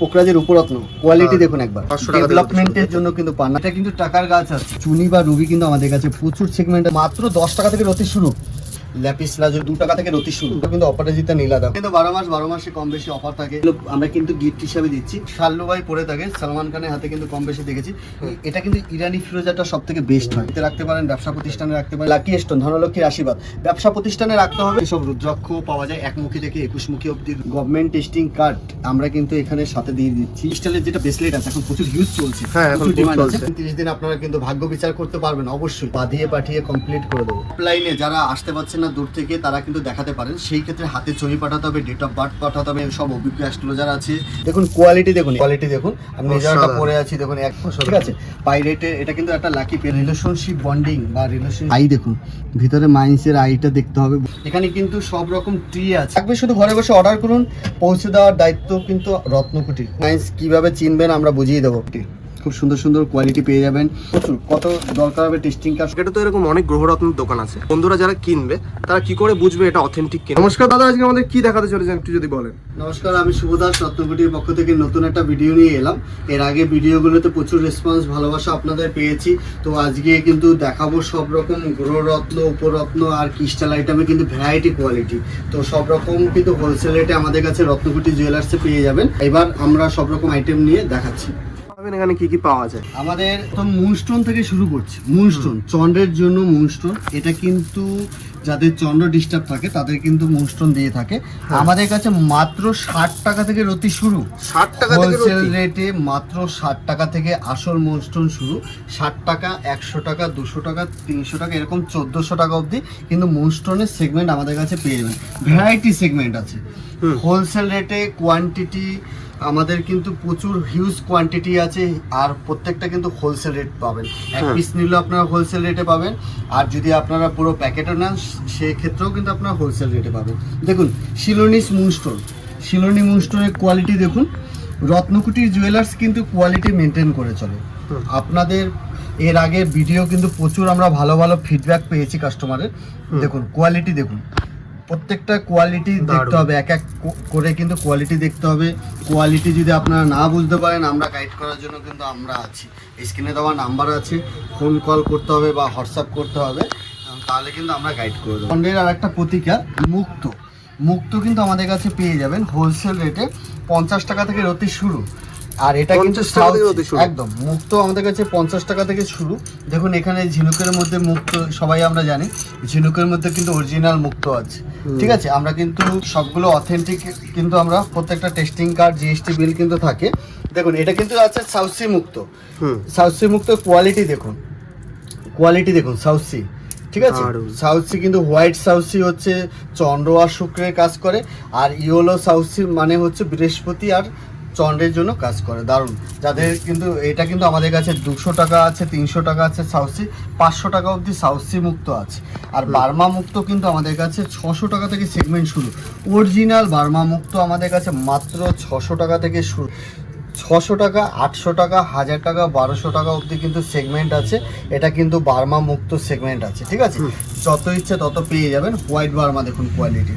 পোকরাজের উপরত্ন। Quality দেখুন একবার। 500 টাকা থেকে ডেভেলপমেন্টের জন্য কিন্তু পান এটা কিন্তু টাকার গাছ আছে। চুনি বা রুবি কিন্তু আমাদের কাছে প্রচুর সেগমেন্ট মাত্র দশ টাকা থেকে রতি শুরু ল্যাপিস লাজো দু টাকা থেকে রতি শুরু। কিন্তু অপরাজিতা নীলাদা। কিন্তু বারো মাস বারো মাসে কম বেশি অফার থাকে। আমরা কিন্তু গিফট হিসাবে দিচ্ছি। শাল্লু ভাই পরে থাকে সালমান খানের হাতে কিন্তু কম বেশি দেখেছি। এটা কিন্তু ইরানি ফিরোজাটা সব থেকে বেস্ট হয় রাখতে পারেন ব্যবসা প্রতিষ্ঠানে রাখতে পারেন। লাকি স্টোন ধনলক্ষ্মীর আশীর্বাদ। ব্যবসা প্রতিষ্ঠানে রাখতে হবে। সব রুদ্রাক্ষ পাওয়া যায় একমুখী থেকে একুশমুখী অব্দি গভর্নমেন্ট টেস্টিং কার্ড আমরা কিন্তু এখানে সাথে দিয়ে দিচ্ছি। ক্রিস্টালের যেটা ব্রেসলেট আছে এখন প্রচুর ইউজ চলছে। হ্যাঁ। চলছে। তিরিশ দিন আপনারা কিন্তু ভাগ্য বিচার করতে পারবেন অবশ্যই। বাঁধিয়ে পাঠিয়ে কমপ্লিট করে দেবো। অফলাইনে যারা আসতে পারছেন না দূর থেকে তারা কিন্তু দেখাতে পারেন। সেই ক্ষেত্রে হাতে ছবি পাঠাতে হবে ডেট অফ বার্থ পাঠাতে হবে সব অভিজ্ঞ অ্যাস্ট্রোলজার আছে। দেখুন কোয়ালিটি দেখুন কোয়ালিটি দেখুন। আমি নিজেরটা পরে আছি দেখুন এক বছর ঠিক আছে? পাইরেটে এটা কিন্তু একটা লাকি পে রিলেশনশিপ বন্ডিং বা রিলেশন আই দেখুন ভিতরে মাইন্সের আইটা দেখতে হবে। এখানে কিন্তু সব রকম ট্রি আছে। থাকবে শুধু ঘরে বসে অর্ডার করুন পৌঁছে দেওয়ার দায়িত্ব কিন্তু রত্নকুটি মাইন্স কীভাবে চিনবেন আমরা বুঝিয়ে দেবো। খুব সুন্দর সুন্দর কোয়ালিটি পেয়ে যাবেন। প্রচুর। কত দরকার হবে টেস্টিং কাজ এটা তো এরকম অনেক গ্রহরত্নের দোকান আছে। বন্ধুরা যারা কিনবে তারা কি করে বুঝবে এটা অথেন্টিক কিনা? নমস্কার দাদা আজকে আমাদের কি দেখাতে চলেছেন একটু যদি বলেন। নমস্কার আমি শুভদাস রত্নকুটির পক্ষ থেকে নতুন একটা ভিডিও নিয়ে এলাম। এর আগে ভিডিওগুলোতে প্রচুর রেসপন্স ভালোবাসা আপনাদের পেয়েছি। তো আজকে কিন্তু দেখাবো সব রকম গ্রহরত্ন উপরত্ন আর ক্রিস্টাল আইটেমে কিন্তু ভ্যারাইটি কোয়ালিটি তো সব রকম কিন্তু হোলসেল রেটে আমাদের কাছে রত্নকুটি জুয়েলার্সে পেয়ে যাবেন। এবার আমরা সব রকম আইটেম নিয়ে দেখাচ্ছি। এখানে কি কি পাওয়া যায়? আমাদের তো মুনস্টোন থেকে শুরু করছি। মুনস্টোন চন্দ্রের জন্য মুনস্টোন এটা কিন্তু যাদের চন্দ্র ডিস্টার্ব থাকে তাদের কিন্তু মুনস্টোন দিয়ে থাকে। আমাদের কাছে মাত্র ষাট টাকা থেকে রতি শুরু। ষাট টাকা থেকে হোলসেল রেটে মাত্র ষাট টাকা থেকে আসল মুনস্টোন শুরু। ষাট টাকা একশো টাকা দুশো টাকা তিনশো টাকা এরকম চোদ্দোশো টাকা অবধি কিন্তু মুনস্টোনের সেগমেন্ট আমাদের কাছে পেয়ে যাবেন। ভ্যারাইটি সেগমেন্ট আছে। হোলসেল রেটে কোয়ান্টিটি আমাদের কিন্তু প্রচুর হিউজ কোয়ান্টিটি আছে আর প্রত্যেকটা কিন্তু হোলসেল রেট পাবেন। এক হ্যাঁ। পিস নিলেও আপনারা হোলসেল রেটে পাবেন। আর যদি আপনারা পুরো প্যাকেটও নেন সেক্ষেত্রেও কিন্তু আপনারা হোলসেল রেটে পাবেন। দেখুন শিলোনিস মুনস্টোন শিলোনি মুনস্টোনের কোয়ালিটি দেখুন রত্নকুটির জুয়েলার্স কিন্তু কোয়ালিটি মেনটেন করে চলে। আপনাদের এর আগে ভিডিও কিন্তু প্রচুর আমরা ভালো ভালো ফিডব্যাক পেয়েছি কাস্টমারের দেখুন কোয়ালিটি দেখুন। প্রত্যেকটা কোয়ালিটি দেখতে হবে এক এক করে কিন্তু কোয়ালিটি দেখতে হবে। কোয়ালিটি যদি আপনারা না বুঝতে পারেন আমরা গাইড করার জন্য কিন্তু আমরা আছি। স্ক্রিনে দেওয়া নাম্বার আছে ফোন কল করতে হবে বা হোয়াটসঅ্যাপ করতে হবে তাহলে কিন্তু আমরা গাইড করে দেবো। পন্ডের আর একটা প্রতিকার মুক্ত। মুক্ত কিন্তু আমাদের কাছে পেয়ে যাবেন হোলসেল রেটে পঞ্চাশ টাকা থেকে রতি শুরু। আর এটা কিন্তু 50 টাকা থেকে South- রতি শুরু? একদম মুক্ত আমাদের কাছে পঞ্চাশ টাকা থেকে শুরু। দেখুন এখানে ঝিনুকের মধ্যে মুক্ত সবাই আমরা জানি ঝিনুকের মধ্যে কিন্তু অরিজিনাল মুক্ত আছে। ঠিক আছে আমরা কিন্তু সবগুলো অথেন্টিক কিন্তু আমরা প্রত্যেকটা টেস্টিং কার্ড জিএসটি বিল কিন্তু থাকে। দেখুন এটা কিন্তু আছে সাউসি মুক্ত। সাউসি মুক্ত কোয়ালিটি দেখুন। কোয়ালিটি দেখুন সাউসি ঠিক আছে। সাউসি কিন্তু হোয়াইট সাউসি হচ্ছে চন্দ্র আর শুক্রের কাজ করে। আর ইয়েলো সাউসি মানে হচ্ছে বৃহস্পতি আর চন্দ্রের জন্য কাজ করে দারুণ। যাদের কিন্তু এটা কিন্তু আমাদের কাছে দুশো টাকা আছে তিনশো টাকা আছে সাউসি পাঁচশো টাকা অবধি সাউসি মুক্ত আছে। আর বার্মা মুক্ত কিন্তু আমাদের কাছে ছশো টাকা থেকে সেগমেন্ট শুরু। অরিজিনাল বার্মা মুক্ত আমাদের কাছে মাত্র ছশো টাকা থেকে শুরু। ছশো টাকা আটশো টাকা হাজার টাকা বারোশো টাকা অবধি কিন্তু সেগমেন্ট আছে। এটা কিন্তু বার্মা মুক্ত সেগমেন্ট আছে ঠিক আছে? যত ইচ্ছে তত পেয়ে যাবেন। হোয়াইট বার্মা দেখুন কোয়ালিটি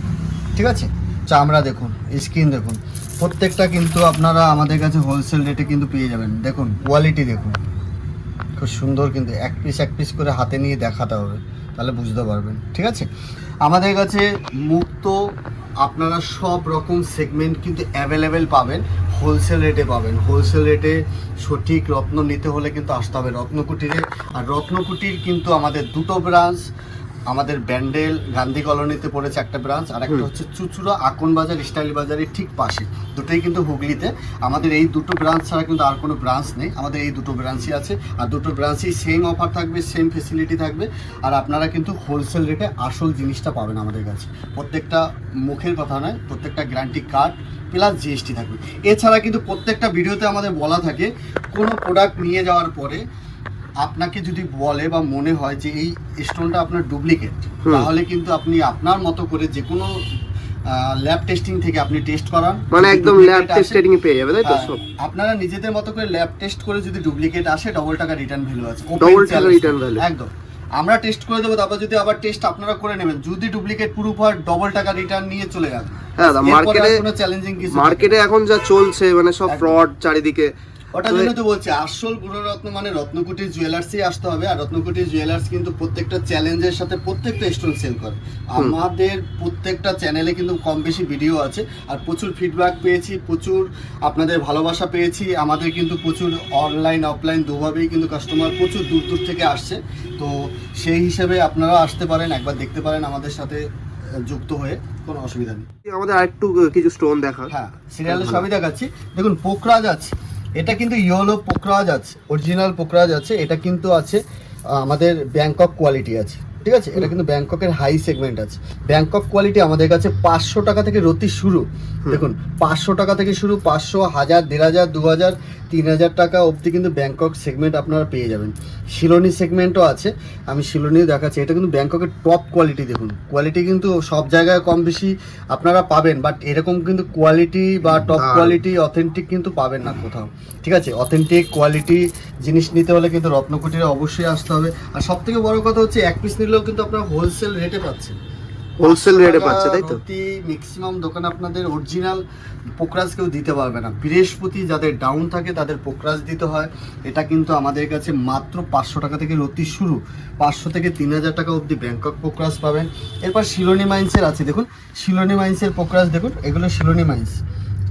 ঠিক আছে? চামড়া দেখুন স্কিন দেখুন। প্রত্যেকটা কিন্তু আপনারা আমাদের কাছে হোলসেল রেটে কিন্তু পেয়ে যাবেন। দেখুন কোয়ালিটি দেখুন। খুব সুন্দর কিন্তু এক পিস এক পিস করে হাতে নিয়ে দেখাতে হবে, তাহলে বুঝতে পারবেন, ঠিক আছে? আমাদের কাছে মুক্ত, আপনারা সব রকম সেগমেন্ট কিন্তু অ্যাভেলেবেল পাবেন হোলসেল রেটে পাবেন। হোলসেল রেটে সঠিক রত্ন নিতে হলে কিন্তু আসতে হবে রত্নকুটিরে। আর রত্নকুটির কিন্তু আমাদের দুটো ব্রাঞ্চ আমাদের ব্যান্ডেল গান্ধী কলোনিতে পড়েছে একটা ব্রাঞ্চ আর একটা হচ্ছে চুচুড়া আকন বাজার স্টাইল বাজারের ঠিক পাশে। দুটোই কিন্তু হুগলিতে। আমাদের এই দুটো ব্রাঞ্চ ছাড়া কিন্তু আর কোনো ব্রাঞ্চ নেই। আমাদের এই দুটো ব্রাঞ্চই আছে আর দুটো ব্রাঞ্চেই সেম অফার থাকবে সেম ফেসিলিটি থাকবে আর আপনারা কিন্তু হোলসেল রেটে আসল জিনিসটা পাবেন আমাদের কাছে। প্রত্যেকটা মুখের কথা নয় প্রত্যেকটা গ্যারান্টি কার্ড প্লাস জিএসটি থাকবে। এছাড়া কিন্তু প্রত্যেকটা ভিডিওতে আমাদের বলা থাকে কোনো প্রোডাক্ট নিয়ে যাওয়ার পরে আপনাকে যদি বলে বা মনে হয় যে এই স্টোনটা আপনার ডুপ্লিকেট তাহলে কিন্তু আপনি আপনার মতো করে যে কোনো ল্যাব টেস্টিং থেকে আপনি টেস্ট করান। মানে একদম ল্যাব টেস্টেডিং এ পেয়ে যাবে তাই তো? হ্যাঁ, সব। আপনারা নিজেদের মতো করে ল্যাব টেস্ট করে যদি ডুপ্লিকেট আসে ডবল টাকা রিটার্ন ভ্যালু আছে। Double টাকা return value। একদম। আমরা টেস্ট করে দেবো তারপর যদি আবার টেস্ট আপনারা করে নেবেন যদি ডুপ্লিকেট প্রুফ হয় ডবল টাকা রিটার্ন নিয়ে চলে যাবে। হ্যাঁ মার্কেটে কোনো চ্যালেঞ্জিং কিছু মার্কেটে এখন যা চলছে মানে সব ফ্রড চারিদিকে ওটার জন্য তো বলছি আসল গুণরত্ন মানে রত্নকুটি জুয়েলার্সই আসতে হবে আর রত্নকুটি জুয়েলার্স কিন্তু প্রত্যেকটা চ্যালেঞ্জের সাথে প্রত্যেকটা স্টোন সেল করে। আমাদের প্রত্যেকটা চ্যানেলে কিন্তু কম বেশি ভিডিও আছে আর প্রচুর ফিডব্যাক পেয়েছি প্রচুর আপনাদের ভালোবাসা পেয়েছি আমাদের কিন্তু প্রচুর অনলাইন অফলাইন দুভাবেই কিন্তু কাস্টমার প্রচুর দূর দূর থেকে আসছে। তো সেই হিসেবে আপনারা আসতে পারেন একবার দেখতে পারেন আমাদের সাথে যুক্ত হয়ে কোনো অসুবিধা নেই। আমাদের আরেকটু কিছু স্টোন দেখা হ্যাঁ সিরিয়ালে সবই দেখাচ্ছি। দেখুন পোকরাজ আছে এটা কিন্তু ইয়োলো পোকরাজ আছে অরিজিনাল পোকরাজ আছে, এটা কিন্তু আছে আমাদের ব্যাংকক কোয়ালিটি আছে। ঠিক আছে? এটা কিন্তু ব্যাংককের হাই সেগমেন্ট আছে। ব্যাংকক কোয়ালিটি আমাদের কাছে পাঁচশো টাকা থেকে রতি শুরু। দেখুন পাঁচশো টাকা থেকে শুরু পাঁচশো হাজার দেড় হাজার দু হাজার তিন হাজার টাকা অবধি কিন্তু ব্যাংকক সেগমেন্ট আপনারা পেয়ে যাবেন। শিলনি সেগমেন্টও আছে। আমি শিলোনিও দেখাচ্ছি। এটা কিন্তু ব্যাংককের টপ কোয়ালিটি দেখুন। কোয়ালিটি কিন্তু সব জায়গায় কম বেশি আপনারা পাবেন বাট এরকম কিন্তু কোয়ালিটি বা টপ কোয়ালিটি অথেন্টিক কিন্তু পাবেন না কোথাও। ঠিক আছে? অথেন্টিক কোয়ালিটি জিনিস নিতে হলে কিন্তু রত্নকুটিরে অবশ্যই আসতে হবে। আর সব থেকে বড় কথা হচ্ছে এক পিস নিলেও কিন্তু আপনারা হোলসেল রেটে পাচ্ছেন। হোলসেল রেটে পাচ্ছে তাই তো? ম্যাক্সিমাম দোকান আপনাদের অরিজিনাল পোকরাজ কেউ দিতে পারবে না। বৃহস্পতি যাদের ডাউন থাকে তাদের পোকরাজ দিতে হয়। এটা কিন্তু আমাদের কাছে মাত্র পাঁচশো টাকা থেকে রতি শুরু। পাঁচশো থেকে তিন হাজার টাকা অবধি ব্যাংকক পোকরাজ পাবেন। এরপর শিলোনি মাইন্সের আছে দেখুন। শিলোনি মাইন্সের পোকরাজ দেখুন এগুলো শিলনি মাইন্স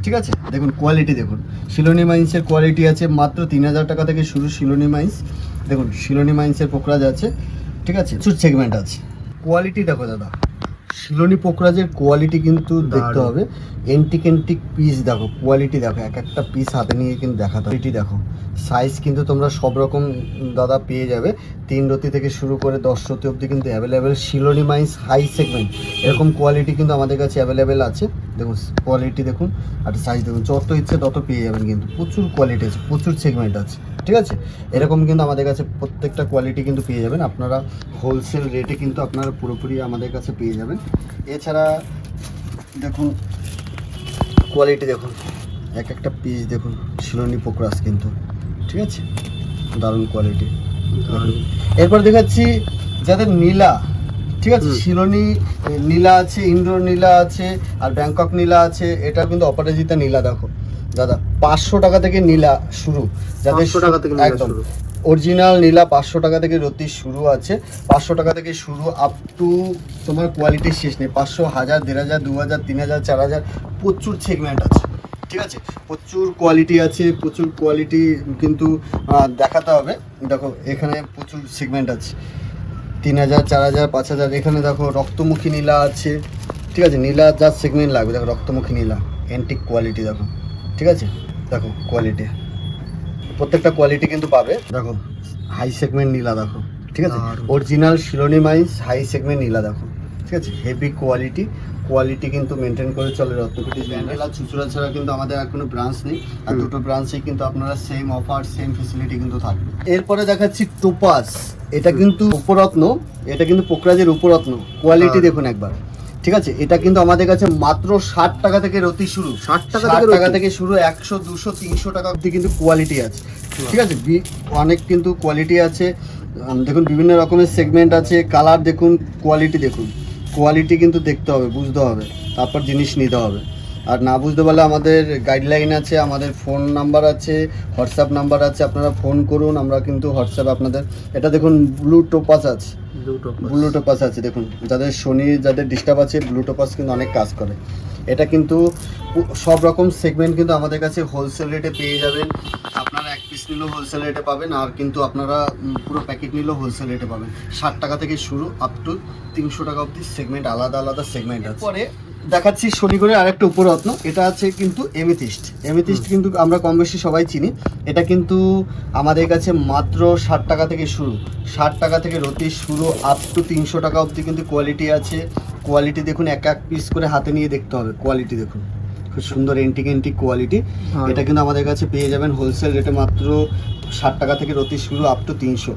ঠিক আছে? দেখুন কোয়ালিটি দেখুন। শিলোনি মাইন্সের কোয়ালিটি আছে মাত্র তিন হাজার টাকা থেকে শুরু শিলনি মাইন্স দেখুন শিলোনি মাইন্সের পোকরাজ আছে। ঠিক আছে? প্রচুর সেগমেন্ট আছে। কোয়ালিটি দেখো দাদা। শিলোনি পোকরাজের কোয়ালিটি কিন্তু দেখতে হবে। এন্টিক এন্টিক পিস দেখো কোয়ালিটি দেখো এক একটা পিস হাতে নিয়ে কিন্তু দেখাতে কোয়ালিটি দেখো। সাইজ কিন্তু তোমরা সব রকম দাদা পেয়ে যাবে। তিন রতি থেকে শুরু করে দশ রতি অবধি কিন্তু অ্যাভেলেবেল শিলোনি মাইন্স হাই সেগমেন্ট এরকম কোয়ালিটি কিন্তু আমাদের কাছে অ্যাভেলেবেল আছে। দেখুন কোয়ালিটি দেখুন। আর সাইজ দেখুন যত ইচ্ছে তত পেয়ে যাবেন কিন্তু। প্রচুর কোয়ালিটি আছে প্রচুর সেগমেন্ট আছে। ঠিক আছে? এরকম কিন্তু আমাদের কাছে প্রত্যেকটা কোয়ালিটি কিন্তু পেয়ে যাবেন। আপনারা হোলসেল রেটে কিন্তু আপনারা পুরোপুরি আমাদের কাছে পেয়ে যাবেন। এছাড়া দেখুন কোয়ালিটি দেখুন। এক একটা পিস দেখুন শিলোনি পোকরাস কিন্তু। ঠিক আছে? দারুণ কোয়ালিটি এরপর দেখাচ্ছি যাদের নীলা ঠিক আছে। শিলোনি নীলা আছে ইন্দ্র নীলা আছে আর ব্যাংকক নীলা আছে এটা কিন্তু অপরাজিতা নীলা দেখো। দাদা পাঁচশো টাকা থেকে নীলা শুরু। যাদের 500 টাকা থেকে একদম। অরিজিনাল নীলা পাঁচশো টাকা থেকে রতি শুরু আছে। পাঁচশো টাকা থেকে শুরু আপ টু তোমার কোয়ালিটির শেষ নেই। পাঁচশো হাজার দেড় হাজার দু হাজার তিন হাজার চার হাজার প্রচুর সেগমেন্ট আছে। ঠিক আছে? প্রচুর কোয়ালিটি আছে প্রচুর কোয়ালিটি কিন্তু দেখাতে হবে। দেখো এখানে প্রচুর সেগমেন্ট আছে। তিন হাজার চার হাজার পাঁচ হাজার এখানে দেখো রক্তমুখী নীলা আছে। ঠিক আছে? নীলা যা সেগমেন্ট লাগবে দেখো রক্তমুখী নীলা। অ্যান্টিক কোয়ালিটি দেখো। ঠিক আছে? দেখো কোয়ালিটি প্রত্যেকটা কোয়ালিটি কিন্তু পাবে। দেখো হাই সেগমেন্ট নীলা দেখো ঠিক আছে? অরিজিনাল শিলোনি মাইন্স হাই সেগমেন্ট নীলা দেখো ঠিক আছে? হেভি কোয়ালিটি কোয়ালিটি কিন্তু মেনটেন করে চলে রত্নকুটি আর চুচুড়া ছাড়া কিন্তু আমাদের আর কোনো ব্রাঞ্চ নেই। আর দুটো ব্রাঞ্চে কিন্তু আপনারা সেম অফার সেম ফেসিলিটি কিন্তু থাকবে। এরপরে দেখাচ্ছি টোপাস এটা কিন্তু উপরত্ন এটা কিন্তু পোকরাজের উপরত্ন। কোয়ালিটি দেখুন একবার। ঠিক আছে? এটা কিন্তু আমাদের কাছে মাত্র ষাট টাকা থেকে রতি শুরু। 60 টাকা ষাট টাকা থেকে শুরু একশো দুশো তিনশো টাকা অব্দি কিন্তু কোয়ালিটি আছে। ঠিক আছে? বি- অনেক কিন্তু কোয়ালিটি আছে। দেখুন বিভিন্ন রকমের সেগমেন্ট আছে। কালার দেখুন কোয়ালিটি দেখুন। কোয়ালিটি কিন্তু দেখতে হবে বুঝতে হবে। তারপর জিনিস নিতে হবে। আর না বুঝতে পারলে আমাদের গাইডলাইন আছে আমাদের ফোন নাম্বার আছে হোয়াটসঅ্যাপ নাম্বার আছে আপনারা ফোন করুন আমরা কিন্তু হোয়াটসঅ্যাপ আপনাদের এটা দেখুন ব্লু টোপাস আছে। ব্লু টোপাস আছে দেখুন যাদের শনি যাদের ডিস্টার্ব আছে ব্লু টোপাস কিন্তু অনেক কাজ করে। এটা কিন্তু সব রকম সেগমেন্ট কিন্তু আমাদের কাছে হোলসেল রেটে পেয়ে যাবেন। আপনারা এক পিস নিলেও হোলসেল রেটে পাবেন আর কিন্তু আপনারা পুরো প্যাকেট নিলেও হোলসেল রেটে পাবেন। ষাট টাকা থেকে শুরু আপ টু তিনশো টাকা অবধি সেগমেন্ট আলাদা আলাদা সেগমেন্ট আছে। পরে দেখাচ্ছি শনিগড়ের আরেকটা উপরত্ন। এটা আছে কিন্তু এমিথিস্ট এমিথিস্ট কিন্তু আমরা কম বেশি সবাই চিনি। এটা কিন্তু আমাদের কাছে মাত্র ষাট টাকা থেকে শুরু। ষাট টাকা থেকে রতি শুরু আপ টু তিনশো টাকা অবধি কিন্তু কোয়ালিটি আছে। কোয়ালিটি দেখুন এক এক পিস করে হাতে নিয়ে দেখতে হবে। কোয়ালিটি দেখুন। খুব সুন্দর এন্টিক এন্টিক কোয়ালিটি এটা কিন্তু আমাদের কাছে পেয়ে যাবেন হোলসেল রেটে মাত্র ষাট টাকা থেকে রতি শুরু আপ টু তিনশো।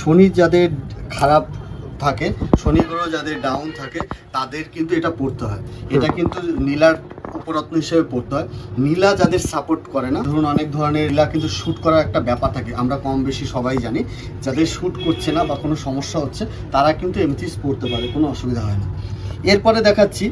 শনি যাদের খারাপ থাকে শনি গ্রহ যাদের ডাউন থাকে তাদের কিন্তু এটা পড়তে হয়। এটা কিন্তু নীলার উপরত্ন হিসেবে পড়তে হয়। নীলা যাদের সাপোর্ট করে না ধরুন অনেক ধরনের নীলা কিন্তু শ্যুট করার একটা ব্যাপার থাকে আমরা কম বেশি সবাই জানি যাদের শ্যুট করছে না বা কোনো সমস্যা হচ্ছে তারা কিন্তু এমথিস পড়তে পারে কোনো অসুবিধা হয় না। এরপরে দেখাচ্ছি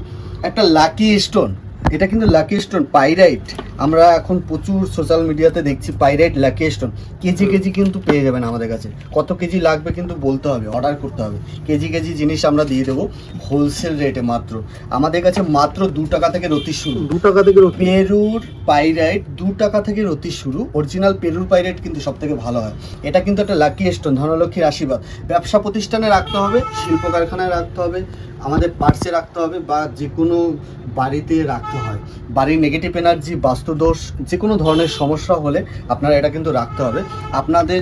একটা লাকি স্টোন এটা কিন্তু লাকি স্টোন পাইরাইট আমরা এখন প্রচুর সোশ্যাল মিডিয়াতে দেখছি pyrite lucky stone KG KG কিন্তু পেয়ে যাবেন আমাদের কাছে। কত কেজি লাগবে কিন্তু বলতে হবে অর্ডার করতে হবে। কেজি কেজি জিনিস আমরা দিয়ে দেবো হোলসেল রেটে মাত্র। আমাদের কাছে মাত্র দু টাকা থেকে রতি শুরু। দু টাকা থেকে। পেরুর পাইরাইট দু টাকা থেকে রতি শুরু। অরিজিনাল পেরুর পাইরাইট কিন্তু সব থেকে ভালো হয়। এটা কিন্তু একটা লাকি স্টোন ধনলক্ষ্মীর আশীর্বাদ। ব্যবসা প্রতিষ্ঠানে রাখতে হবে শিল্প কারখানায় রাখতে হবে আমাদের পার্সে রাখতে হবে বা যে কোনো বাড়িতে রাখতে হয়। বাড়ির নেগেটিভ এনার্জি বাস্তুদোষ যে কোনো ধরনের সমস্যা হলে আপনারা এটা কিন্তু রাখতে হবে। আপনাদের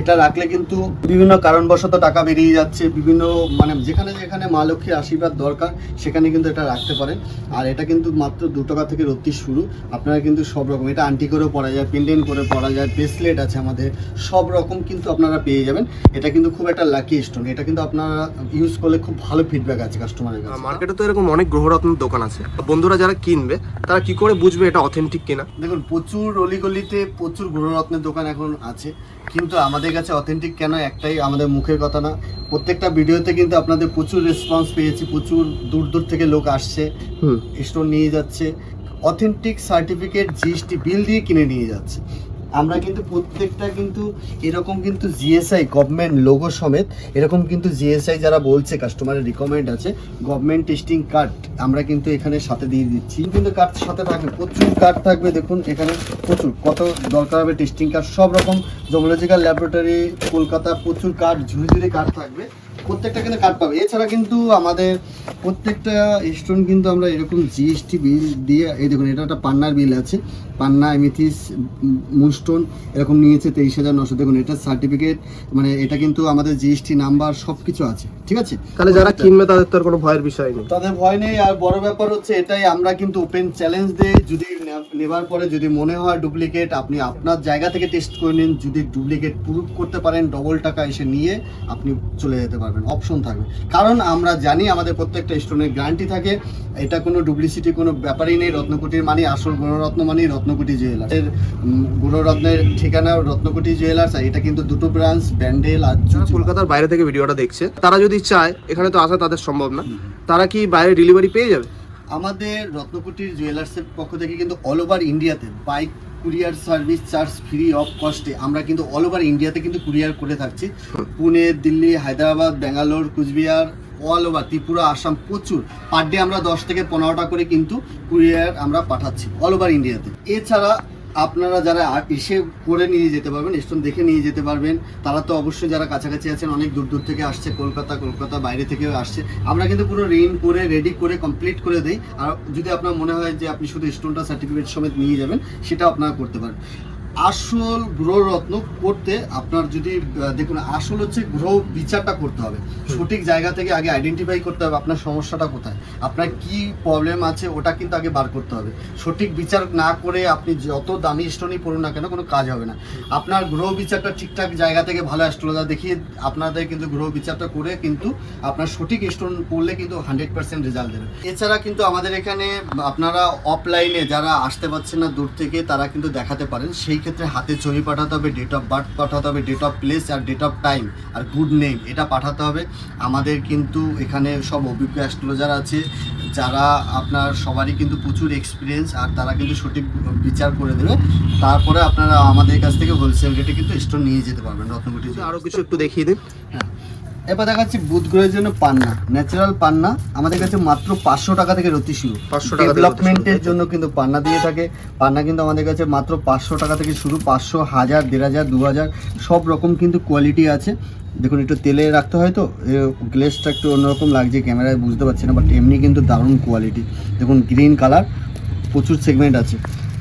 এটা রাখলে কিন্তু বিভিন্ন কারণবশত টাকা বেরিয়ে যাচ্ছে, বিভিন্ন মানে যেখানে যেখানে মা লক্ষ্মীর আশীর্বাদ দরকার, সেখানে কিন্তু এটা রাখতে পারেন। আর এটা কিন্তু মাত্র দু টাকা থেকে রত্তি শুরু। আপনারা কিন্তু সব রকম, এটা আন্টি করেও পরা যায়, পেন্ডেন্ট করে পরা যায় ব্রেসলেট আছে আমাদের, সব রকম কিন্তু আপনারা পেয়ে যাবেন। এটা কিন্তু খুব একটা লাকি স্টোন এটা কিন্তু আপনারা ইউজ করলে খুব ভালো ফিডব্যাক আছে। কাস্টমারের কাছে। মার্কেটে তো এরকম অনেক গ্রহরত্নের দোকান আছে। বন্ধুরা যারা কিনবে তারা কি করে বুঝবে এটা অথেন্টিক কিনা? দেখুন প্রচুর অলিগলিতে প্রচুর গ্রহরত্নের দোকান এখন আছে। কিন্তু আমাদের কাছে অথেন্টিক কেন? একটাই আমাদের মুখের কথা না। প্রত্যেকটা ভিডিওতে কিন্তু আপনাদের প্রচুর রেসপন্স পেয়েছি প্রচুর দূর দূর থেকে লোক আসছে হুম। স্টোর নিয়ে যাচ্ছে। অথেন্টিক সার্টিফিকেট জিএসটি বিল দিয়ে কিনে নিয়ে যাচ্ছে। আমরা কিন্তু প্রত্যেকটা কিন্তু এরকম কিন্তু জিএসআই গভর্নমেন্ট লোগো সমেত এরকম কিন্তু জিএসআই যারা বলছে কাস্টমারের রিকমেন্ড আছে গভর্নমেন্ট টেস্টিং কার্ড আমরা কিন্তু এখানে সাথে দিয়ে দিচ্ছি। কিন্তু কার্ড সাথে থাকবে, প্রচুর কার্ড থাকবে, দেখুন এখানে প্রচুর, কত দরকার হবে টেস্টিং কার্ড সব রকম জমোলজিক্যাল ল্যাবরেটরি কলকাতা প্রচুর কার্ড ঝুড়ি ঝুড়ি কার্ড থাকবে, প্রত্যেকটা কিন্তু কার্ড পাবে। এছাড়া কিন্তু আমাদের প্রত্যেকটা স্টোন কিন্তু আমরা এরকম জিএসটি বিল দিয়ে, এই দেখুন, এটা একটা পান্নার বিল আছে। পান্না এমিথিস মুস্টোন এরকম নিয়েছে তেইশ হাজার নশো দেখুন এটা সার্টিফিকেট মানে এটা কিন্তু আমাদের জিএসটি নাম্বার সব কিছু আছে ঠিক আছে? তাহলে যারা কিনবে তাদের তো কোনো ভয়ের বিষয় নেই। তাদের ভয় নেই আর বড় ব্যাপার হচ্ছে এটাই আমরা কিন্তু ওপেন চ্যালেঞ্জ দিই যদি নেবার পরে যদি মনে হয় ডুপ্লিকেট আপনি আপনার জায়গা থেকে টেস্ট করে নিন যদি ডুপ্লিকেট প্রুভ করতে পারেন ডবল টাকা এসে নিয়ে আপনি চলে যেতে পারবেন অপশন থাকবে। কারণ আমরা জানি আমাদের প্রত্যেকটা স্টোনের গ্যারান্টি থাকে এটা কোনো ডুপ্লিসিটি কোনো ব্যাপারই নেই রত্নকুটির মানে আসল গুণরত্ন মানে রত্নকুটি জুয়েলার্স। এর উম, গুণরত্নের ঠিকানা রত্নকুটি জুয়েলার্স আর এটা কিন্তু দুটো ব্রাঞ্চ ব্যান্ডেল আর কলকাতার বাইরে থেকে ভিডিওটা দেখছে তারা যদি চায় এখানে তো আসা তাদের সম্ভব না। তারা কি বাইরে ডেলিভারি পেয়ে যাবে? আমাদের রত্নকুটির জুয়েলার্সের পক্ষ থেকে কিন্তু অল ওভার ইন্ডিয়াতে bike courier service charge free of কস্টে আমরা কিন্তু অল ওভার ইন্ডিয়াতে কিন্তু কুরিয়ার করে থাকছি। পুনে দিল্লি হায়দ্রাবাদ ব্যাঙ্গালোর কুচবিহার অল ওভার ত্রিপুরা, আসাম প্রচুর। পার ডে আমরা দশ থেকে পনেরোটা করে কিন্তু কুরিয়ার আমরা পাঠাচ্ছি অল ওভার ইন্ডিয়াতে এছাড়া আপনারা যারা এসে করে নিয়ে যেতে পারবেন, স্টোন দেখে নিয়ে যেতে পারবেন, তারা তো অবশ্যই যারা কাছাকাছি আছেন, অনেক দূর দূর থেকে আসছে, কলকাতা কলকাতা বাইরে থেকেও আসছে। আমরা কিন্তু পুরো রিন করে রেডি করে কমপ্লিট করে দিই। আর যদি আপনার মনে হয় যে আপনি শুধু স্টোনটা সার্টিফিকেট সমেত নিয়ে যাবেন, সেটা আপনারা করতে পারেন আসল গ্রহ রত্ন করতে আপনার যদি দেখুন আসল হচ্ছে গ্রহ বিচারটা করতে হবে। সঠিক জায়গা থেকে আগে আইডেন্টিফাই করতে হবে আপনার সমস্যাটা কোথায়। আপনার কি প্রবলেম আছে ওটা কিন্তু আগে বার করতে হবে। সঠিক বিচার না করে আপনি যত দামি স্টোনই পড়ুন না কেন কোনো কাজ হবে না। আপনার গ্রহ বিচারটা ঠিকঠাক জায়গা থেকে ভালো অ্যাস্ট্রোলজার দেখিয়ে আপনাদের কিন্তু গ্রহ বিচারটা করে কিন্তু আপনার সঠিক স্টোন পড়লে কিন্তু হান্ড্রেড পার্সেন্ট রেজাল্ট দেবে। এছাড়া কিন্তু আমাদের এখানে আপনারা অফলাইনে যারা আসতে পারছেন না দূর থেকে তারা কিন্তু দেখাতে পারেন। সেই ক্ষেত্রে হাতে ছবি পাঠাতে হবে ডেট অফ বার্থ পাঠাতে হবে ডেট অফ প্লেস আর ডেট অফ টাইম আর গুড নেম এটা পাঠাতে হবে। আমাদের কিন্তু এখানে সব অভিজ্ঞ অ্যাস্ট্রোলজার আছে যারা আপনার সবারই কিন্তু প্রচুর এক্সপিরিয়েন্স আর তারা কিন্তু সঠিক বিচার করে দেবে। তারপরে আপনারা আমাদের কাছ থেকে হোলসেল রেটে কিন্তু স্টোর নিয়ে যেতে পারবেন রত্নকুটি আরও কিছু একটু দেখিয়ে দিন। হ্যাঁ। এবার দেখাচ্ছি বুধ গ্রহের জন্য পান্না ন্যাচারাল পান্না। আমাদের কাছে মাত্র পাঁচশো টাকা থেকে রতি শুরু। 500 টাকা ডেভেলপমেন্টের জন্য কিন্তু পান্না দিয়ে থাকে। পান্না কিন্তু আমাদের কাছে মাত্র পাঁচশো টাকা থেকে শুরু পাঁচশো হাজার দেড় হাজার দু হাজার সব রকম কিন্তু কোয়ালিটি আছে। দেখুন একটু তেলে রাখতে হয় তো গ্লেসটা একটু অন্যরকম লাগছে ক্যামেরায় বুঝতে পারছি না বাট এমনি কিন্তু দারুণ কোয়ালিটি দেখুন গ্রিন কালার প্রচুর সেগমেন্ট আছে।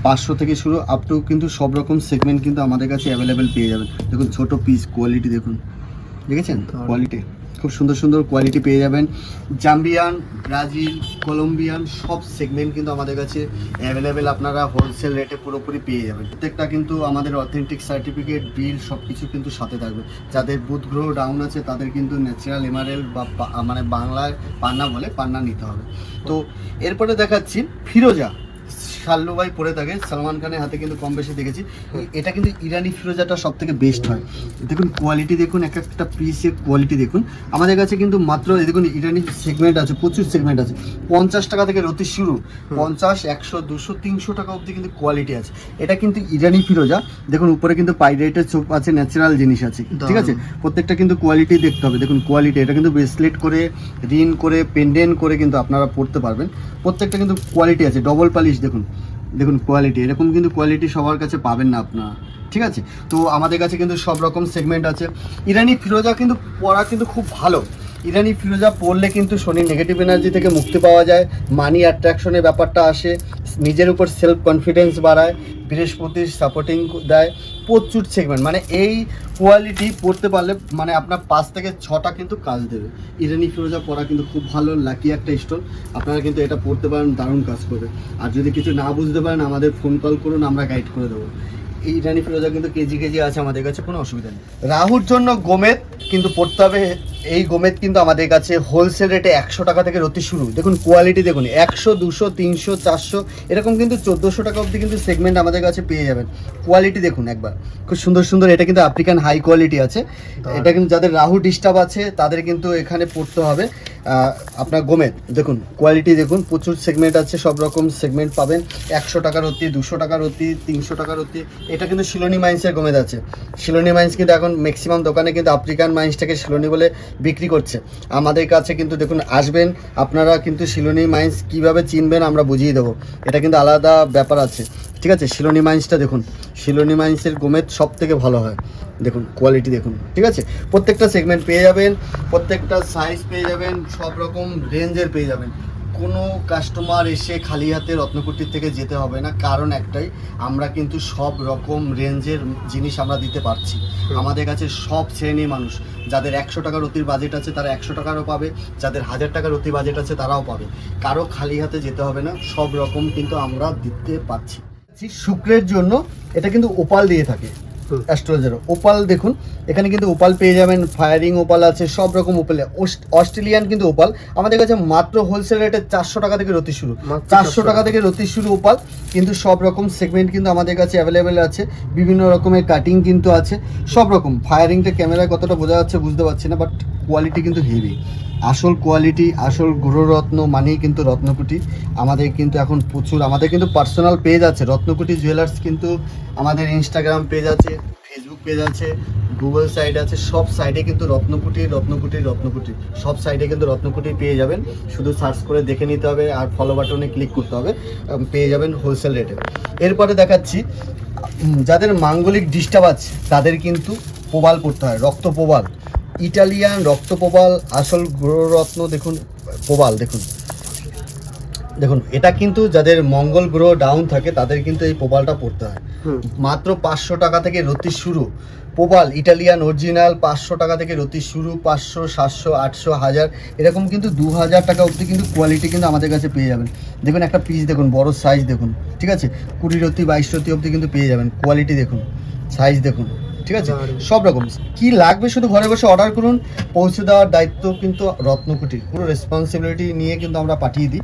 পাঁচশো থেকে শুরু আপ টু কিন্তু সব রকম সেগমেন্ট কিন্তু আমাদের কাছে অ্যাভেলেবেল পেয়ে যাবেন। দেখুন ছোট পিস কোয়ালিটি দেখুন। দেখেছেন কোয়ালিটি খুব সুন্দর সুন্দর কোয়ালিটি পেয়ে যাবেন। জাম্বিয়ান ব্রাজিল কলম্বিয়ান সব সেগমেন্ট কিন্তু আমাদের কাছে অ্যাভেলেবেল আপনারা হোলসেল রেটে পুরোপুরি পেয়ে যাবেন। প্রত্যেকটা কিন্তু আমাদের অথেন্টিক সার্টিফিকেট বিল সব কিছু কিন্তু সাথে থাকবে। যাদের বুধ গ্রহ ডাউন আছে তাদের কিন্তু ন্যাচারাল এমারেল বা মানে বাংলায় পান্না বলে পান্না নিতে হবে। তো এরপরে দেখাচ্ছি ফিরোজা। শাল্লু ভাই পরে থাকে সালমান খানের হাতে কিন্তু কম বেশি দেখেছি। এটা কিন্তু ইরানি ফিরোজাটা সব থেকে বেস্ট হয়। দেখুন কোয়ালিটি দেখুন এক একটা পিসের কোয়ালিটি দেখুন। আমাদের কাছে কিন্তু মাত্র দেখুন ইরানি সেগমেন্ট আছে প্রচুর সেগমেন্ট আছে। পঞ্চাশ টাকা থেকে রতি শুরু। পঞ্চাশ একশো দুশো তিনশো টাকা অবধি কিন্তু কোয়ালিটি আছে। এটা কিন্তু ইরানি ফিরোজা। দেখুন উপরে কিন্তু পাইরেটের চোখ আছে ন্যাচারাল জিনিস আছে। ঠিক আছে? প্রত্যেকটা কিন্তু কোয়ালিটি দেখতে হবে। দেখুন কোয়ালিটি এটা কিন্তু ব্রেসলেট করে রিন করে পেন্ডেন্ট করে কিন্তু আপনারা পড়তে পারবেন। প্রত্যেকটা কিন্তু কোয়ালিটি আছে। ডবল পালিশ দেখুন। দেখুন কোয়ালিটি এরকম কিন্তু কোয়ালিটি সবার কাছে পাবেন না আপনারা, ঠিক আছে? তো আমাদের কাছে কিন্তু সব রকম সেগমেন্ট আছে। ইরানি ফিরোজা কিন্তু পড়া কিন্তু খুব ভালো। ইরানি ফিরোজা পড়লে কিন্তু শনির নেগেটিভ এনার্জি থেকে মুক্তি পাওয়া যায়। মানি অ্যাট্রাকশনের ব্যাপারটা আসে, নিজের উপর সেলফ কনফিডেন্স বাড়ায়, বৃহস্পতির সাপোর্টিং দেয়, প্রচুর সেগমেন্ট মানে এই কোয়ালিটি পড়তে পারলে মানে আপনার পাঁচ থেকে ছটা কিন্তু কাজ দেবে। ইরানি ফিরোজা পরা কিন্তু খুব ভালো লাকি একটা স্টোন আপনারা কিন্তু এটা পড়তে পারেন, দারুণ কাজ করবে। আর যদি কিছু না বুঝতে পারেন, আমাদের ফোন কল করুন, আমরা গাইড করে দেবো। এই ইরানি ফিরোজা কিন্তু কেজি কেজি আছে আমাদের কাছে, কোনো অসুবিধা নেই। রাহুর জন্য গোমেদ কিন্তু পড়তে হবে এই গোমেদ কিন্তু আমাদের কাছে হোলসেল রেটে একশো টাকা থেকে রতি শুরু। দেখুন কোয়ালিটি দেখুন একশো দুশো তিনশো চারশো এরকম কিন্তু চোদ্দোশো টাকা অবধি কিন্তু সেগমেন্ট আমাদের কাছে পেয়ে যাবেন। কোয়ালিটি দেখুন একবার। খুব সুন্দর সুন্দর এটা কিন্তু আফ্রিকান হাই কোয়ালিটি আছে। এটা কিন্তু যাদের রাহু ডিস্টার্ব আছে তাদের কিন্তু এখানে পড়তে হবে। আপনার গোমেদ দেখুন কোয়ালিটি দেখুন প্রচুর সেগমেন্ট আছে সব রকম সেগমেন্ট পাবেন। একশো টাকার অতি দুশো টাকার অতি তিনশো টাকার অতি এটা কিন্তু শিলনি মাইন্সের গোমেদ আছে। শিলনি মাইন্স কিন্তু এখন ম্যাক্সিমাম দোকানে কিন্তু আফ্রিকান মাইন্সটাকে শিলনি বলে বিক্রি করছে। আমাদের কাছে কিন্তু দেখুন, আসবেন, আপনারা কিন্তু শিলনি মাইন্স কীভাবে চিনবেন আমরা বুঝিয়ে দেবো। এটা কিন্তু আলাদা ব্যাপার আছে। ঠিক আছে? শিলনি মাইন্সটা দেখুন, শিলনি মাইন্সের গোমেদ সব থেকে ভালো হয়। দেখুন কোয়ালিটি দেখুন। ঠিক আছে? প্রত্যেকটা সেগমেন্ট পেয়ে যাবেন, প্রত্যেকটা সাইজ পেয়ে যাবেন সব রকম রেঞ্জের পেয়ে যাবেন। কোনো কাস্টমার এসে খালি হাতে রত্নকুটির থেকে যেতে হবে না। কারণ একটাই আমরা কিন্তু সব রকম রেঞ্জের জিনিস আমরা দিতে পারছি। আমাদের কাছে সব শ্রেণির মানুষ যাদের একশো টাকার অতির বাজেট আছে তারা একশো টাকারও পাবে যাদের হাজার টাকার অতি বাজেট আছে তারাও পাবে। কারও খালি হাতে যেতে হবে না সব রকম কিন্তু আমরা দিতে পারছি। শুক্রের জন্য এটা কিন্তু ওপাল দিয়ে থাকে। হুম। অ্যাস্ট্রোলজার ওপাল দেখুন এখানে কিন্তু ওপাল পেয়ে যাবেন ফায়ারিং ওপাল আছে সব রকম ওপাল অস্ট্রেলিয়ান কিন্তু ওপাল আমাদের কাছে মাত্র হোলসেল রেটে চারশো টাকা থেকে রতি শুরু। চারশো টাকা থেকে রতি শুরু ওপাল কিন্তু সব রকম সেগমেন্ট কিন্তু আমাদের কাছে অ্যাভেলেবেল আছে। বিভিন্ন রকমের কাটিং কিন্তু আছে। সব রকম। ফায়ারিংটা ক্যামেরায় কতটা বোঝা যাচ্ছে বুঝতে পারছি না বাট কোয়ালিটি কিন্তু হেভি আসল কোয়ালিটি আসল গ্রহরত্ন মানেই কিন্তু রত্নকুটি। আমাদের কিন্তু এখন প্রচুর, আমাদের কিন্তু পার্সোনাল পেজ আছে। রত্নকুটি জুয়েলার্স কিন্তু আমাদের ইনস্টাগ্রাম পেজ আছে ফেসবুক পেজ আছে গুগল সাইট আছে, সব সাইডে কিন্তু রত্নকুটি রত্নকুটি রত্নকুটি। সব সাইডে কিন্তু রত্নকুটি পেয়ে যাবেন। শুধু সার্চ করে দেখে নিতে হবে আর ফলো বাটনে ক্লিক করতে হবে পেয়ে যাবেন হোলসেল রেটে এরপরে দেখাচ্ছি যাদের মাঙ্গলিক ডিস্টার্ব আছে, তাদের কিন্তু প্রবাল পড়তে হয় রক্ত প্রবাল ইটালিয়ান রক্ত প্রবাল আসল গ্রহরত্ন দেখুন প্রবাল দেখুন। দেখুন এটা কিন্তু যাদের মঙ্গল গ্রহ ডাউন থাকে তাদের কিন্তু এই প্রবালটা পড়তে হয়। মাত্র পাঁচশো টাকা থেকে রতি শুরু। প্রবাল ইটালিয়ান অরিজিনাল পাঁচশো টাকা থেকে রতি শুরু পাঁচশো সাতশো আটশো হাজার এরকম কিন্তু দু হাজার টাকা অবধি কিন্তু কোয়ালিটি কিন্তু আমাদের কাছে পেয়ে যাবেন। দেখুন একটা পিস দেখুন বড় সাইজ দেখুন ঠিক আছে? কুড়ি রতি বাইশ রতি অবধি কিন্তু পেয়ে যাবেন। কোয়ালিটি দেখুন সাইজ দেখুন। ঠিক আছে? সব রকম। কি লাগবে শুধু ঘরে বসে অর্ডার করুন পৌঁছে দেওয়ার দায়িত্ব কিন্তু রত্নকুটির। পুরো রেসপন্সিবিলিটি নিয়ে কিন্তু আমরা পাঠিয়ে দিই।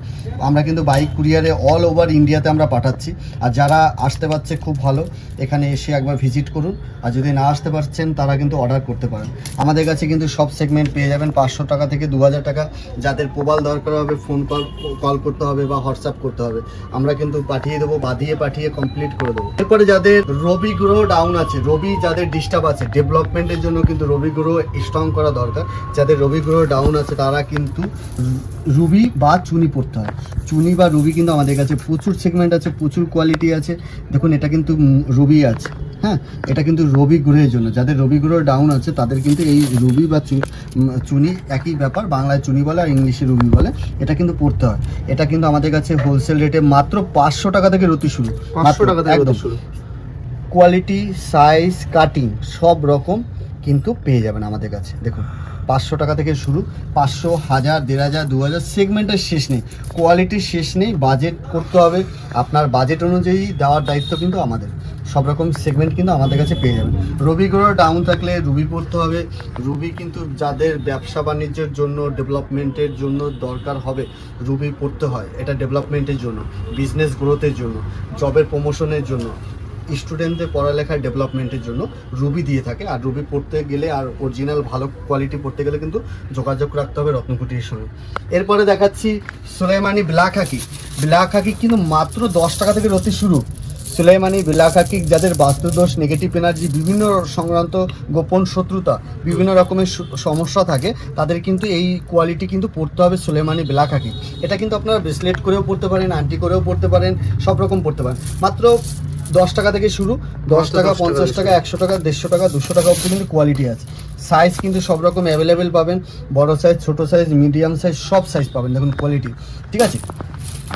আমরা কিন্তু বাইক কুরিয়ারে অল ওভার ইন্ডিয়াতে আমরা পাঠাচ্ছি। আর যারা আসতে পারছে খুব ভালো এখানে এসে একবার ভিজিট করুন। আর যদি না আসতে পারছেন তারা কিন্তু অর্ডার করতে পারেন। আমাদের কাছে কিন্তু সব সেগমেন্ট পেয়ে যাবেন। পাঁচশো টাকা থেকে দু হাজার টাকা। যাদের প্রবাল দরকার হবে ফোন কল কল করতে হবে বা হোয়াটসঅ্যাপ করতে হবে। আমরা কিন্তু পাঠিয়ে দেবো বাঁধিয়ে পাঠিয়ে কমপ্লিট করে দেবো। এরপরে যাদের রবি গ্রহ ডাউন আছে রবি যাদের ডিস্টার্ব আছে। ডেভেলপমেন্টের জন্য কিন্তু রবি গ্রহ স্ট্রং করা দরকার। যাদের রবি গ্রহ ডাউন আছে তারা কিন্তু রুবি বা চুনি পড়তে হয়। চুনি বা রুবি কিন্তু আমাদের কাছে প্রচুর সেগমেন্ট আছে প্রচুর কোয়ালিটি আছে। দেখুন এটা কিন্তু রুবি আছে হ্যাঁ? এটা কিন্তু রবি গ্রহের জন্য। যাদের রবি গ্রহ ডাউন আছে তাদের কিন্তু এই রুবি বা চুনি একই ব্যাপার। বাংলায় চুনি বলে আর ইংলিশে রুবি বলে। এটা কিন্তু পড়তে হয়। এটা কিন্তু আমাদের কাছে হোলসেল রেটে মাত্র পাঁচশো টাকা থেকে রতি শুরু। পাঁচশো টাকা থেকে একদম। শুরু। কোয়ালিটি সাইজ কাটিং সব রকম কিন্তু পেয়ে যাবেন আমাদের কাছে। দেখুন, পাঁচশো টাকা থেকে শুরু, পাঁচশো, হাজার, দেড় হাজার, দু হাজার সেগমেন্টের শেষ নেই। কোয়ালিটির শেষ নেই বাজেট করতে হবে। আপনার বাজেট অনুযায়ী দেওয়ার দায়িত্ব কিন্তু আমাদের। সব রকম সেগমেন্ট কিন্তু আমাদের কাছে পেয়ে যাবেন। রবিগুলো ডাউন থাকলে রুবি পড়তে হবে। রুবি কিন্তু যাদের ব্যবসা বাণিজ্যের জন্য ডেভেলপমেন্টের জন্য দরকার হবে রুবি পড়তে হয়। এটা ডেভেলপমেন্টের জন্য বিজনেস গ্রোথের জন্য জবের প্রমোশনের জন্য। স্টুডেন্টদের পড়ালেখার ডেভেলপমেন্টের জন্য রুবি দিয়ে থাকে। আর রুবি পড়তে গেলে আর অরিজিনাল ভালো কোয়ালিটি পড়তে গেলে কিন্তু যোগাযোগ রাখতে হবে রত্নকুটির সঙ্গে। এরপরে দেখাচ্ছি সুলাইমানি ব্ল্যাক হাকি ব্ল্যাক হাকি কিন্তু মাত্র দশ টাকা থেকে রতি শুরু। সুলাইমানি ব্ল্যাক হাকি যাদের বাস্তুদোষ নেগেটিভ এনার্জি বিভিন্ন সংক্রান্ত গোপন শত্রুতা, বিভিন্ন রকমের সমস্যা থাকে, তাদের কিন্তু এই কোয়ালিটি কিন্তু পড়তে হবে সুলেমানি ব্ল্যাক হাকি এটা কিন্তু আপনারা ব্রেসলেট করেও পড়তে পারেন আন্টি করেও পড়তে পারেন, সব রকম পড়তে পারেন। মাত্র দশ টাকা থেকে শুরু দশ টাকা পঞ্চাশ টাকা একশো টাকা দেড়শো টাকা দুশো টাকা অব্দি কিন্তু কোয়ালিটি আছে। সাইজ কিন্তু সব রকম অ্যাভেলেবেল পাবেন বড় সাইজ ছোট সাইজ মিডিয়াম সাইজ সব সাইজ পাবেন দেখুন কোয়ালিটি ঠিক আছে?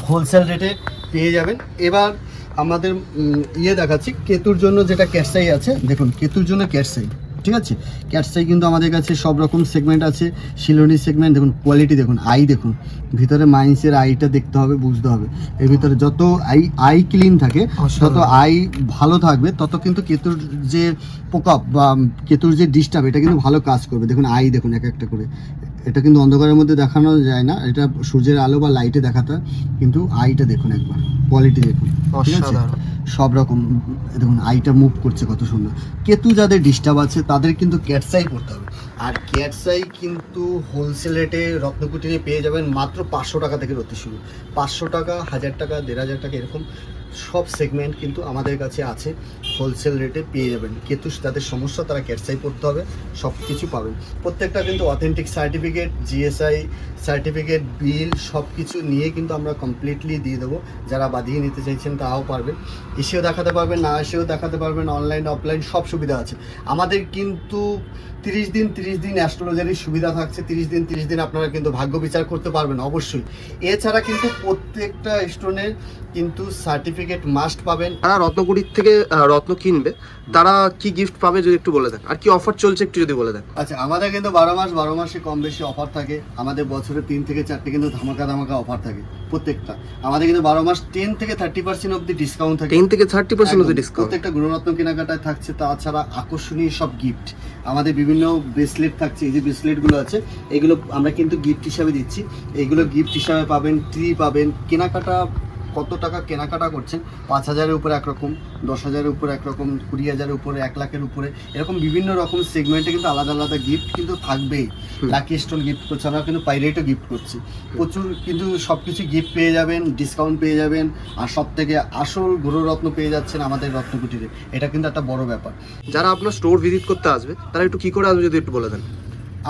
হোলসেল রেটে পেয়ে যাবেন। এবার আমাদের ইয়ে দেখাচ্ছি কেতুর জন্য যেটা ক্যাটসাই আছে দেখুন কেতুর জন্য ক্যাটসাই ঠিক আছে? ক্যাটসাই কিন্তু আমাদের কাছে সব রকম সেগমেন্ট আছে। শিলনি সেগমেন্ট দেখুন কোয়ালিটি দেখুন আই দেখুন। ভিতরে মাইন্সের আইটা দেখতে হবে বুঝতে হবে। এর ভিতরে যত আই আই ক্লিন থাকে তত আই ভালো থাকবে তত কিন্তু কেতুর যে পোকআপ বা কেতুর যে ডিস্টার্ব এটা কিন্তু ভালো কাজ করবে। দেখুন আই দেখুন এক একটা করে। এটা কিন্তু অন্ধকারের মধ্যে দেখানো যায় না। এটা সূর্যের আলো বা লাইটে দেখাতে। কিন্তু আইটা দেখুন একবার কোয়ালিটি দেখুন ঠিক আছে? সব রকম দেখুন আইটা মুভ করছে কত সুন্দর। কেতু যাদের ডিস্টার্ব আছে তাদের কিন্তু ক্যাটসাই করতে হবে। আর ক্যাটসাই কিন্তু হোলসেল রেটে রত্নকুটিরে পেয়ে যাবেন মাত্র পাঁচশো টাকা থেকে রতে শুরু পাঁচশো টাকা হাজার টাকা দেড় হাজার টাকা এরকম সব সেগমেন্ট কিন্তু আমাদের কাছে আছে হোলসেল রেটে পেয়ে যাবেন। কিন্তু যাদের সমস্যা, তারা ক্যাটসাই পড়তে হবে সব কিছু পাবেন। প্রত্যেকটা কিন্তু authentic certificate GSI certificate bill সব কিছু নিয়ে কিন্তু আমরা কমপ্লিটলি দিয়ে দেবো। যারা বাঁধিয়ে নিতে চাইছেন তাও পারবেন। এসেও দেখাতে পারবেন, না এসেও দেখাতে পারবেন অনলাইন অফলাইন সব সুবিধা আছে। আমাদের কিন্তু তিরিশ দিন তিরিশ দিন অ্যাস্ট্রোলজারির সুবিধা থাকছে। তিরিশ দিন তিরিশ দিন আপনারা কিন্তু ভাগ্য বিচার করতে পারবেন, অবশ্যই। এছাড়া কিন্তু প্রত্যেকটা স্টোনের কিন্তু সার্টিফিকেট মাস্ট পাবেন। তারা রত্নকুটির থেকে রত্ন কিনবে। তারা কি গিফট পাবে যদি একটু বলে দেন? আর কি অফার চলছে একটু যদি বলে দেন? আচ্ছা আমাদের কিন্তু বারো মাস বারো মাসে কম বেশি অফার থাকে। আমাদের বছরে তিন থেকে চারটে কিন্তু ধামাকা ধামাকা অফার থাকে প্রত্যেকটা। আমাদের কিন্তু বারো মাস টেন থেকে থার্টি পার্সেন্ট অব্দি ডিসকাউন্ট থাকে। টেন থেকে থার্টি পার্সেন্ট। অব্দি ডিসকাউন্ট প্রত্যেকটা গুণরত্ন কেনাকাটায় থাকছে তাছাড়া আকর্ষণীয় সব গিফট আমাদের বিভিন্ন ব্রেসলেট থাকছে এই যে ব্রেসলেটগুলো আছে এগুলো আমরা কিন্তু গিফট হিসাবে দিচ্ছি। এগুলো গিফট হিসাবে পাবেন ট্রি পাবেন কেনাকাটা কত টাকা কেনাকাটা করছেন? পাঁচ হাজারের উপরে একরকম দশ হাজারের উপরে একরকম কুড়ি হাজারের উপরে এক লাখের উপরে এরকম বিভিন্ন রকম সেগমেন্টে কিন্তু আলাদা আলাদা গিফট কিন্তু থাকবেই। লাকি স্টোন গিফট করছে আমরা কিন্তু পাইরেটও গিফট করছি। প্রচুর কিন্তু সব কিছু গিফট পেয়ে যাবেন ডিসকাউন্ট পেয়ে যাবেন আর সব থেকে আসল গুরুরত্ন পেয়ে যাচ্ছেন আমাদের রত্নকুটিরে। এটা কিন্তু একটা বড় ব্যাপার। যারা আপনার স্টোর ভিজিট করতে আসবে তারা একটু কী করে আসবে যদি একটু বলে দেন?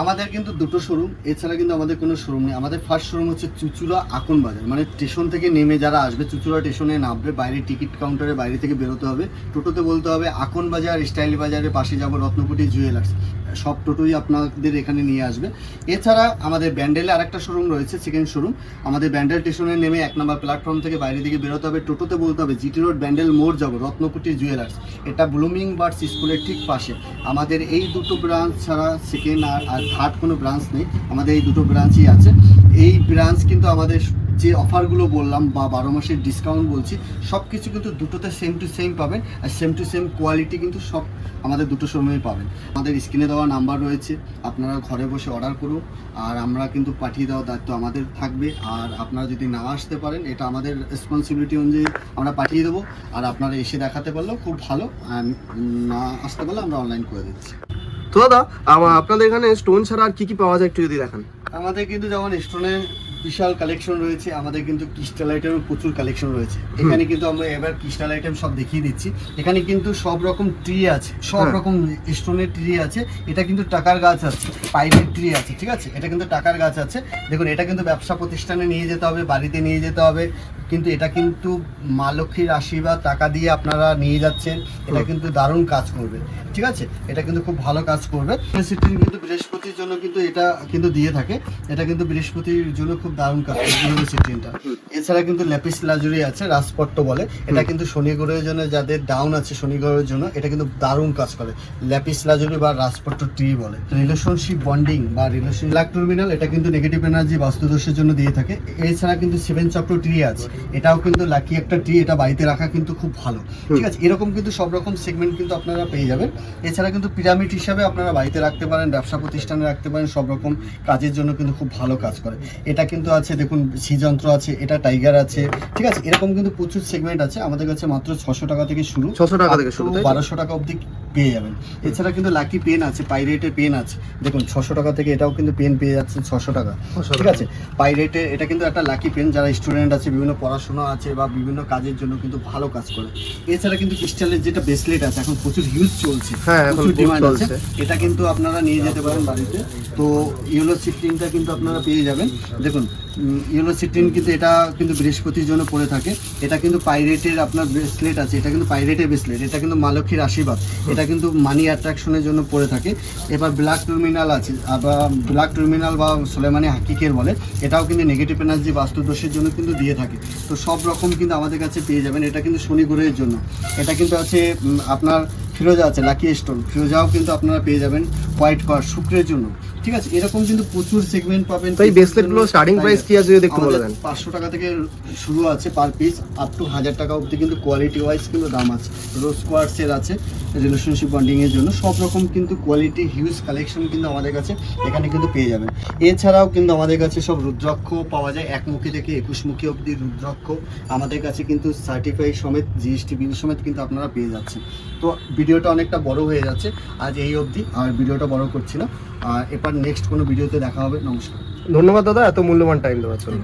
আমাদের কিন্তু দুটো শোরুম এছাড়া কিন্তু আমাদের কোনো শোরুম নেই। আমাদের ফার্স্ট শোরুম হচ্ছে চুচুড়া আকন বাজার। মানে স্টেশন থেকে নেমে যারা আসবে, চুচুড়া স্টেশনে নামবে, বাইরে টিকিট কাউন্টারে বাইরে থেকে বেরোতে হবে। টোটোতে বলতে হবে, আকন বাজার, স্টাইল বাজারের পাশে যাব রত্নকুটি জুয়েলার্স সব টোটোই আপনাদের এখানে নিয়ে আসবে। এছাড়া আমাদের ব্যান্ডেলে আরেকটা শোরুম রয়েছে সেকেন্ড শোরুম আমাদের ব্যান্ডেল স্টেশনে নেমে এক নম্বর প্ল্যাটফর্ম থেকে বাইরে দিকে বেরোতে হবে। টোটোতে বলতে হবে, জিটি রোড, ব্যান্ডেল মোড় যাব, রত্নকুটি জুয়েলার্স এটা ব্লুমিং বার্ডস স্কুলের ঠিক পাশে। আমাদের এই দুটো ব্রাঞ্চ ছাড়া সেকেন্ড আর আর থার্ড কোনো ব্রাঞ্চ নেই। আমাদের এই দুটো ব্রাঞ্চই আছে। এই ব্রাঞ্চ কিন্তু আমাদের যে অফারগুলো বললাম বা বারো মাসের ডিসকাউন্ট বলছি সব কিছু কিন্তু দুটোতে সেম টু সেম পাবেন আর সেম টু সেম কোয়ালিটি কিন্তু সব আমাদের দুটো সময় পাবেন। আমাদের স্ক্রিনে দেওয়া নাম্বার রয়েছে আপনারা ঘরে বসে অর্ডার করুন আর আমরা কিন্তু পাঠিয়ে দেওয়ার দায়িত্ব আমাদের থাকবে। আর আপনারা যদি না আসতে পারেন এটা আমাদের রেসপন্সিবিলিটি অনুযায়ী আমরা পাঠিয়ে দেবো। আর আপনারা এসে দেখাতে পারলেও খুব ভালো না আসতে পারলে আমরা অনলাইন করে দিচ্ছি। তো দাদা আপনাদের এখানে স্টোন ছাড়া আর কি কি পাওয়া যায় একটু যদি দেখান? আমাদের কিন্তু যেমন স্টোনের বিশাল কালেকশন রয়েছে আমাদের কিন্তু ক্রিস্টাল আইটেমের প্রচুর কালেকশন রয়েছে। এখানে কিন্তু আমরা এবার ক্রিস্টাল আইটেম সব দেখিয়ে দিচ্ছি। এখানে কিন্তু সব রকম ট্রি আছে সব হ্যাঁ। রকম স্টোনের ট্রি আছে। এটা কিন্তু টাকার গাছ আছে পাইপের ট্রি আছে ঠিক আছে? এটা কিন্তু টাকার গাছ আছে। দেখুন এটা কিন্তু ব্যবসা প্রতিষ্ঠানে নিয়ে যেতে হবে বাড়িতে নিয়ে যেতে হবে। কিন্তু এটা কিন্তু মা লক্ষ্মীর আশীর্বাদ টাকা দিয়ে আপনারা নিয়ে যাচ্ছেন এটা কিন্তু দারুণ কাজ করবে ঠিক আছে? এটা কিন্তু খুব ভালো কাজ করবে। সিটিং কিন্তু বৃহস্পতির জন্য কিন্তু এটা কিন্তু দিয়ে থাকে এটা কিন্তু বৃহস্পতির জন্য খুব দারুণ কাজ করে ইউলো সিটিংটা হুম। এছাড়া কিন্তু ল্যাপিস লাজুরি আছে রাজপট্ট বলে এটা কিন্তু শনি গ্রহের জন্য যাদের ডাউন আছে শনি গ্রহের জন্য এটা কিন্তু দারুণ কাজ করে। ল্যাপিস লাজুরি বা রাজপট্ট ট্রি বলে। রিলেশনশিপ বন্ডিং বা রিলেশন ব্ল্যাক টার্মিনাল এটা কিন্তু নেগেটিভ এনার্জি বাস্তুদোষের জন্য দিয়ে থাকে। এছাড়া কিন্তু সেভেন চক্র ট্রি আছে এটাও কিন্তু লাকি একটা ট্রি এটা বাড়িতে রাখা কিন্তু খুব ভালো। ঠিক আছে? এরকম কিন্তু সব রকম সেগমেন্ট কিন্তু আপনারা পেয়ে যাবেন। এছাড়া কিন্তু পিরামিড হিসাবে আপনারা বাড়িতে রাখতে পারেন ব্যবসা প্রতিষ্ঠানে রাখতে পারেন সব রকম কাজের জন্য কিন্তু খুব ভালো কাজ করে। এটা কিন্তু আছে দেখুন যন্ত্র আছে এটা টাইগার আছে। ঠিক আছে? এরকম কিন্তু প্রচুর সেগমেন্ট আছে। আমাদের কাছে মাত্র ছশো টাকা থেকে শুরু। ছশো টাকা থেকে শুরু বারোশো টাকা অবধি পেয়ে যাবেন। এছাড়া কিন্তু লাকি পেন আছে পাইরেটের পেন আছে। দেখুন ছশো টাকা থেকে এটাও কিন্তু পেন পেয়ে যাচ্ছে ছশো টাকা। ঠিক আছে? পাইরেটে এটা কিন্তু একটা লাকি পেন যারা স্টুডেন্ট আছে বিভিন্ন পড়াশোনা আছে বা বিভিন্ন কাজের জন্য কিন্তু ভালো কাজ করে। এছাড়া কিন্তু ক্রিস্টালের যেটা ব্রেসলেট আছে এখন প্রচুর হিউজ চলছে হ্যাঁ, প্রচুর ডিমান্ড আছে। এটা কিন্তু আপনারা নিয়ে যেতে পারেন বাড়িতে। তো ইউলো সিফটিংটা কিন্তু আপনারা পেয়ে যাবেন। দেখুন ইয়েলো সিফটিং কিন্তু এটা কিন্তু বৃহস্পতির জন্য পড়ে থাকে। এটা কিন্তু পাইরেটের আপনার ব্রেসলেট আছে, এটা কিন্তু পাইরেটের ব্রেসলেট এটা কিন্তু মা লক্ষ্মীর আশীর্বাদ, এটা কিন্তু মানি অ্যাট্রাকশনের জন্য পড়ে থাকে। এবার ব্ল্যাক টার্মিনাল আছে, আবার ব্ল্যাক টার্মিনাল বা সোলেমানি হাকিকের বলে, এটাও কিন্তু নেগেটিভ এনার্জি বাস্তুদোষের জন্য কিন্তু দিয়ে থাকে। তো সব রকম কিন্তু আমাদের কাছে পেয়ে যাবেন, এটা কিন্তু শনি গ্রহের জন্য। এটা কিন্তু আছে আপনার ফিরোজা আছে লাকি স্টোন ফিরোজাও কিন্তু আপনারা পেয়ে যাবেন হোয়াইট কার শুক্রের জন্য। ঠিক আছে এরকম কিন্তু প্রচুর সেগমেন্ট পাবেন তো এই ব্রেসলেটগুলো স্টার্টিং প্রাইস কি আছে যদি একটু বলে দেন? পাঁচশো টাকা থেকে শুরু আছে পার পিস আপ টু হাজার টাকা অবধি কিন্তু কোয়ালিটি ওয়াইজ কিন্তু দাম আছে। রোজ কোয়ার্সের আছে রিলেশনশিপ বন্ডিং এর জন্য। সব রকম কিন্তু কোয়ালিটি হিউজ কালেকশন কিন্তু আমাদের কাছে এখানে কিন্তু পেয়ে যাবেন। এছাড়াও কিন্তু আমাদের কাছে সব রুদ্রাক্ষ পাওয়া যায় একমুখী থেকে একুশমুখী অবধি রুদ্রাক্ষ। আমাদের কাছে কিন্তু সার্টিফাই সমেত জিএসটি বিল সমেত কিন্তু আপনারা পেয়ে যাচ্ছেন। তো ভিডিওটা অনেকটা বড় হয়ে যাচ্ছে আজ এই অবধি। আর ভিডিওটা বড় করছি না। আর এবার নেক্সট কোনো ভিডিওতে দেখা হবে। নমস্কার। ধন্যবাদ দাদা, এত মূল্যবান টাইম দেওয়ার জন্য।